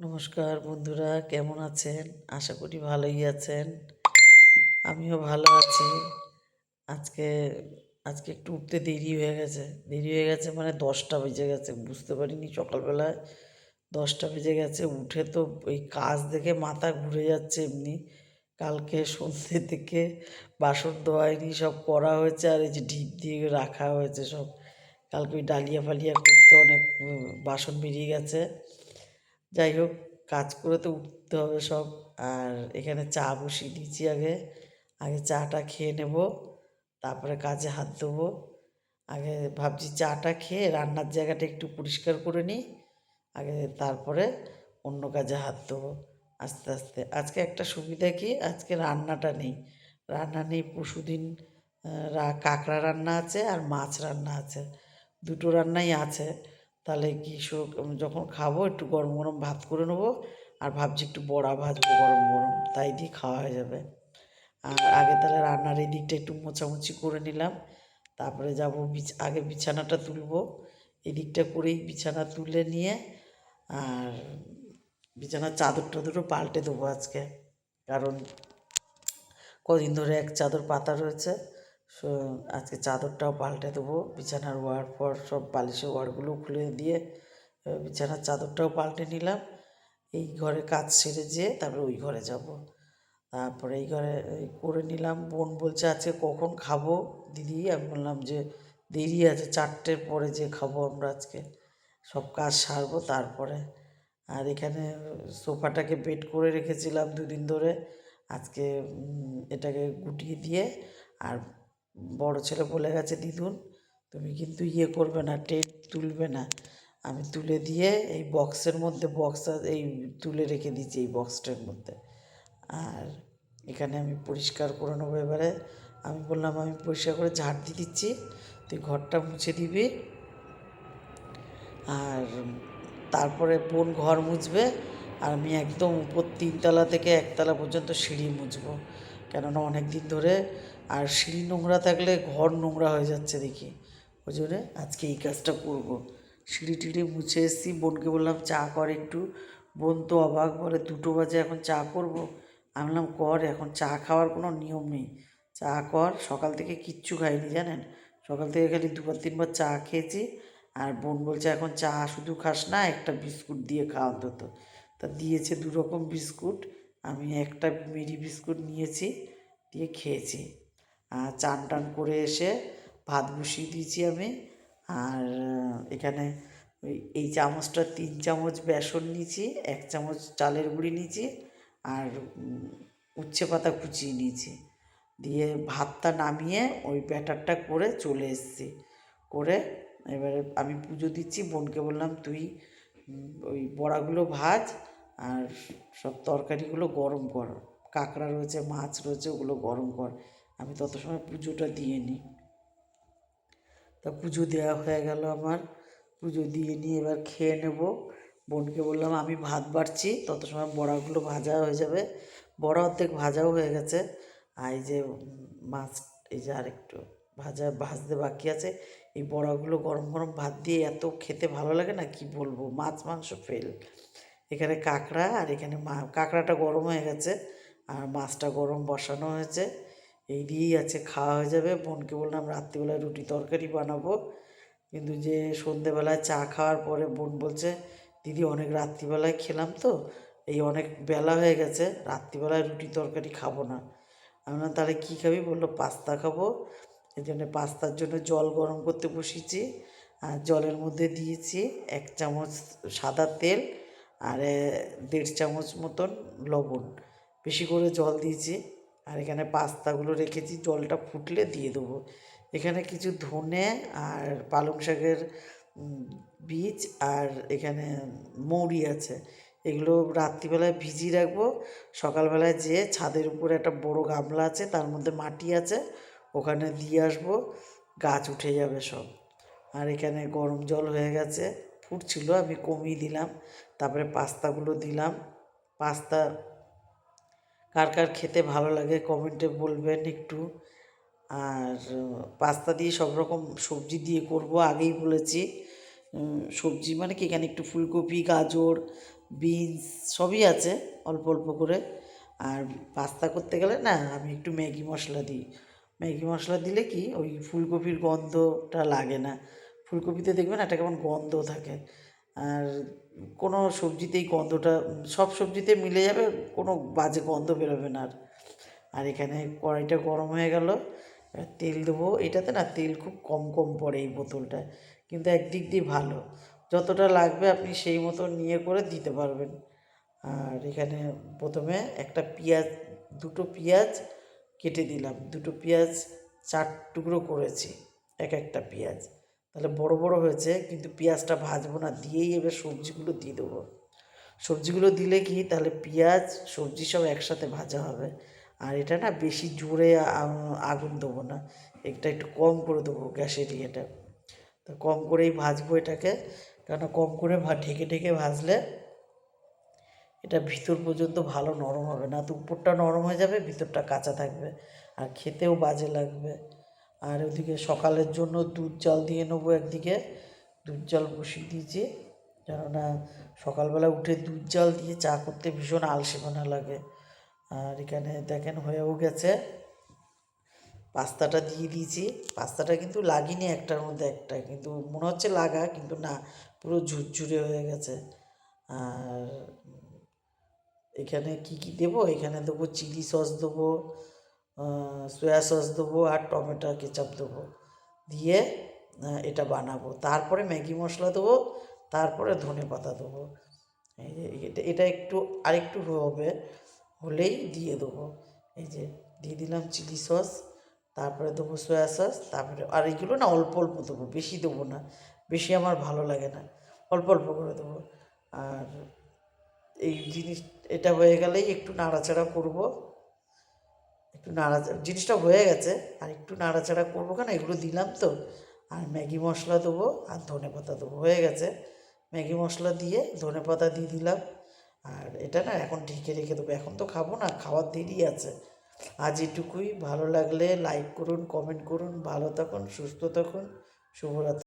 নমস্কার বন্ধুরা, কেমন আছেন? আশা করি ভালোই আছেন। আমিও ভালো আছি। আজকে আজকে একটু উঠতে দেরি হয়ে গেছে। দেরি হয়ে গেছে মানে দশটা বেজে গেছে, বুঝতে পারিনি সকালবেলায়। দশটা বেজে গেছে, উঠে তো ওই কাজ দেখে মাথা ঘুরে যাচ্ছে এমনি। কালকে সন্ধ্যে থেকে বাসন ধোয়াইনি, সব করা হয়েছে আর এই যে ঢিপ দিয়ে রাখা হয়েছে সব। কালকে ওই ডালিয়া ফালিয়া করতে অনেক বাসন বেরিয়ে গেছে। যাই হোক, কাজ করে তো উঠতে হবে সব। আর এখানে চা বসিয়ে দিয়েছি আগে। আগে চাটা খেয়ে নেব, তারপরে কাজে হাত দেবো। আগে ভাবছি চাটা খেয়ে রান্নার জায়গাটা একটু পরিষ্কার করে নিই। আগে তারপরে অন্য কাজে হাত দেবো আস্তে আস্তে। আজকে একটা সুবিধা কি? আজকে রান্নাটা নেই। রান্না নেই রা- কাঁকড়া রান্না আছে আর মাছ রান্না আছে। দুটো রান্নাই আছে। তাহলে কি যখন খাব একটু গরম গরম ভাত করে নেব, আর ভাবছি একটু বড়া ভাজবো গরম গরম, তাই দিয়ে খাওয়া হয়ে যাবে। আর আগে তাহলে রান্নার এই দিকটা একটু মোছামুছি করে নিলাম, তারপরে যাব আগে বিছানাটা তুলবো, এই দিকটা করেই বিছানা তুলে নিয়ে, আর বিছানার চাদর টাদরও পাল্টে দেবো আজকে, কারণ কদিন ধরে এক চাদর পাতা রয়েছে আজকে চাদরটাও পাল্টে দেবো, বিছানার ওয়ার পর সব বালিশের ওয়ারগুলো খুলে দিয়ে বিছানার চাদরটাও পাল্টে নিলাম। এই ঘরে কাজ সেরে যেয়ে তারপরে ওই ঘরে যাব। তারপরে এই ঘরে করে নিলাম। বোন বলছে, আজকে কখন খাব? দিদি, আমি বললাম যে, দেরি আছে, চারটের পরে যে খাব আমরা আজকে। সব কাজ সারবো তারপরে। আর এখানে সোফাটাকে বেড করে রেখেছিলাম দুদিন ধরে। আজকে এটাকে গুটিয়ে দিয়ে আর বড় ছেলে বলে গেছে, দিদুন, তুমি কিন্তু ইয়ে করবে না, টেট তুলবে না। আমি তুলে দিয়ে এই বক্সের মধ্যে, বক্স এই তুলে রেখে দিয়েছি এই বক্সটার মধ্যে। আর এখানে আমি পরিষ্কার করে নেব এবারে। আমি বললাম, আমি পরিষ্কার করে ঝাড় দিয়ে দিচ্ছি, তুই ঘরটা মুছে দিবি। আর তারপরে বোন ঘর মুছবে, আর আমি একদম উপর তিনতলা থেকে একতলা পর্যন্ত সিঁড়ি মুছবো। কেননা অনেক দিন ধরে আর সিঁড়ি নোংরা থাকলে ঘর নোংরা হয়ে যাচ্ছে দেখি। ওই জন্যে আজকে এই কাজটা করব। সিঁড়ি টিড়ি মুছে এসেছি, বোনকে বললাম, চা কর একটু। বোন তো অবাক বলে, দুটো বাজে এখন চা করব। আমি বললাম, কর, এখন চা খাওয়ার কোনো নিয়ম নেই। চা কর, সকাল থেকে কিচ্ছু খাইনি, জানেন? সকাল থেকে খালি দুবার, তিনবার চা খেয়েছি। আর বোন বলছে, এখন চা শুধু খাস না, একটা বিস্কুট দিয়ে খাওয়া অন্তত। তা দিয়েছে দু রকম বিস্কুট। আমি একটা মেরি বিস্কুট নিয়েছি, দিয়ে খেয়েছি। আর চান টান করে এসে ভাত বসিয়ে দিয়েছি আমি। আর এখানে এই চামচটা তিন চামচ বেসন নিয়েছি, এক চামচ চালের গুঁড়ি নিয়েছি, আর উচ্ছে পাতা কুচিয়ে নিয়েছি। দিয়ে ভাতটা নামিয়ে ওই ব্যাটারটা করে চলে এসেছি। করে এবারে আমি পুজো দিচ্ছি, বোনকে বললাম, তুই ওই বড়াগুলো ভাজ আর সব তরকারিগুলো গরম কর। কাঁকড়া রয়েছে, মাছ রয়েছে, ওগুলো গরম কর। আমি তত সময় পুজোটা দিয়ে নিই। তা পুজো দেওয়া হয়ে গেল আমার। পুজো দিয়ে নিয়ে এবার খেয়ে নেব। বোনকে বললাম, আমি ভাত বাড়ছি। তত সময় বড়াগুলো ভাজা হয়ে যাবে। বড়া অর্ধেক ভাজাও হয়ে গেছে। আর এই যে মাছ, এই যে আরেকটু ভাজা, ভাজতে বাকি আছে। এই বড়াগুলো গরম গরম ভাত দিয়ে এত খেতে ভালো লাগে না, কি বলব? মাছ, মাংস ফেল। এখানে কাঁকড়া আর এখানে মা, কাঁকড়াটা গরম হয়ে গেছে আর মাছটা গরম বসানো হয়েছে। এই দিয়েই আছে খাওয়া হয়ে যাবে। বোনকে বললাম রাত্রিবেলায় রুটি তরকারি বানাবো। কিন্তু যে সন্ধেবেলায় চা খাওয়ার পরে বোন বলছে, দিদি, অনেক রাত্রিবেলায় খেলাম তো, এই অনেক বেলা হয়ে গেছে, রাত্রিবেলায় রুটি তরকারি খাব না। আমি না তাহলে কী খাবি? বলল, পাস্তা খাব। এই জন্য পাস্তার জন্য জল গরম করতে বসিয়েছি। আর জলের মধ্যে দিয়েছি এক চামচ সাদা তেল আর দেড় চামচ মতন লবণ। বেশি করে জল দিয়েছি আর এখানে পাস্তাগুলো রেখেছি। জলটা ফুটলে দিয়ে দেবো। এখানে কিছু ধনে আর পালং শাকের বীজ আর এখানে মৌরি আছে। এগুলো রাত্রিবেলায় ভিজিয়ে রাখব। সকালবেলায় যেয়ে ছাদের উপরে একটা বড় গামলা আছে, তার মধ্যে মাটি আছে, ওখানে দিয়ে আসব। গাছ উঠে যাবে সব। আর এখানে গরম জল হয়ে গেছে। ফুটছিল, আমি কমিয়ে দিলাম। তারপরে পাস্তাগুলো দিলাম। পাস্তা কার কার খেতে ভালো লাগে কমেন্টে বলবেন একটু। আর পাস্তা দিয়ে সব রকম সবজি দিয়ে করব, আগেই বলেছি। সবজি মানে কি এখানে একটু ফুলকপি, গাজর, বিনস সবই আছে অল্প অল্প করে। আর পাস্তা করতে গেলে না আমি একটু ম্যাগি মশলা দিই। ম্যাগি মশলা দিলে কি ওই ফুলকপির গন্ধটা লাগে না। ফুলকপিতে দেখবেন একটা কেমন গন্ধ থাকে। আর কোনো সবজিতেই গন্ধটা, সব সবজিতে মিলে যাবে, কোনো বাজে গন্ধ বেরোবে না আর। আর এখানে কড়াইটা গরম হয়ে গেল, এবার তেল দেবো। এটাতে না তেল খুব কম কম পড়ে এই বোতলটায়, কিন্তু একদিক দিয়ে ভালো। যতটা লাগবে আপনি সেই মতো নিয়ে করে দিতে পারবেন। আর এখানে প্রথমে একটা পেঁয়াজ, দুটো পেঁয়াজ কেটে দিলাম। দুটো পেঁয়াজ চার টুকরো করেছি, এক একটা পেঁয়াজ। তাহলে বড় বড় হয়েছে, কিন্তু পেঁয়াজটা ভাজবো না, দিয়েই এবার সবজিগুলো দিয়ে দেবো। সবজিগুলো দিলে কি, তাহলে পেঁয়াজ, সবজি সব একসাথে ভাজা হবে। আর এটা না বেশি জোরে আগুন দেবো না, এটা একটু কম করে দেবো গ্যাসের ইয়েটা। তো কম করেই ভাজবো এটাকে, কেন কম করে ঢেকে ঢেকে ভাজলে এটা ভিতর পর্যন্ত ভালো নরম হবে না, তো উপরটা নরম হয়ে যাবে, ভিতরটা কাঁচা থাকবে। আর খেতেও বাজে লাগবে। আর ওদিকে সকালের জন্য দুধ জাল দিয়ে নেব একদিকে। দুধ জাল বসিয়ে দিয়েছি। কেননা সকালবেলা উঠে দুধ জাল দিয়ে চা করতে ভীষণ আলসেপনা লাগে। আর এখানে দেখেন হয়েও গেছে। পাস্তাটা দিয়ে দিয়েছি। পাস্তাটা কিন্তু লাগিনি একটার মধ্যে একটা, কিন্তু মনে হচ্ছে লাগা, কিন্তু না, পুরো ঝুরঝুরে হয়ে গেছে। আর এখানে কি কি দেবো? এখানে দেবো চিলি সস দেবো সয়া সস দেবো আর টমেটো কেচাপ দেবো। দিয়ে এটা বানাবো। তারপরে ম্যাগি মশলা দেবো, তারপরে ধনে পাতা দেবো। এই যে এটা এটা একটু, আরেকটু হবে, হলেই দিয়ে দেবো। এই যে, দিয়ে দিলাম চিলি সস তারপরে দেবো সয়া সস তারপরে, আর এইগুলো না অল্প অল্প দেবো, বেশি দেবো না। বেশি আমার ভালো লাগে না। অল্প অল্প করে দেবো। আর এই জিনিস, এটা হয়ে গেলেই একটু নাড়াচাড়া করব। একটু নাড়া জিনিসটা হয়ে গেছে, আর একটু নাড়াচাড়া করব কেন? এগুলো দিলাম তো। আর ম্যাগি মশলা দেবো আর ধনে পাতা দেবো, হয়ে গেছে। ম্যাগি মশলা দিয়ে ধনে পাতা দিয়ে দিলাম। আর এটা না এখন ঢেকে রেখে দেবো। এখন তো খাব না, খাওয়ার দেরি আছে। আজ এটুকুই। ভালো লাগলে লাইক করুন কমেন্ট করুন। ভালো থাকুন, সুস্থ থাকুন। শুভরাত্রি।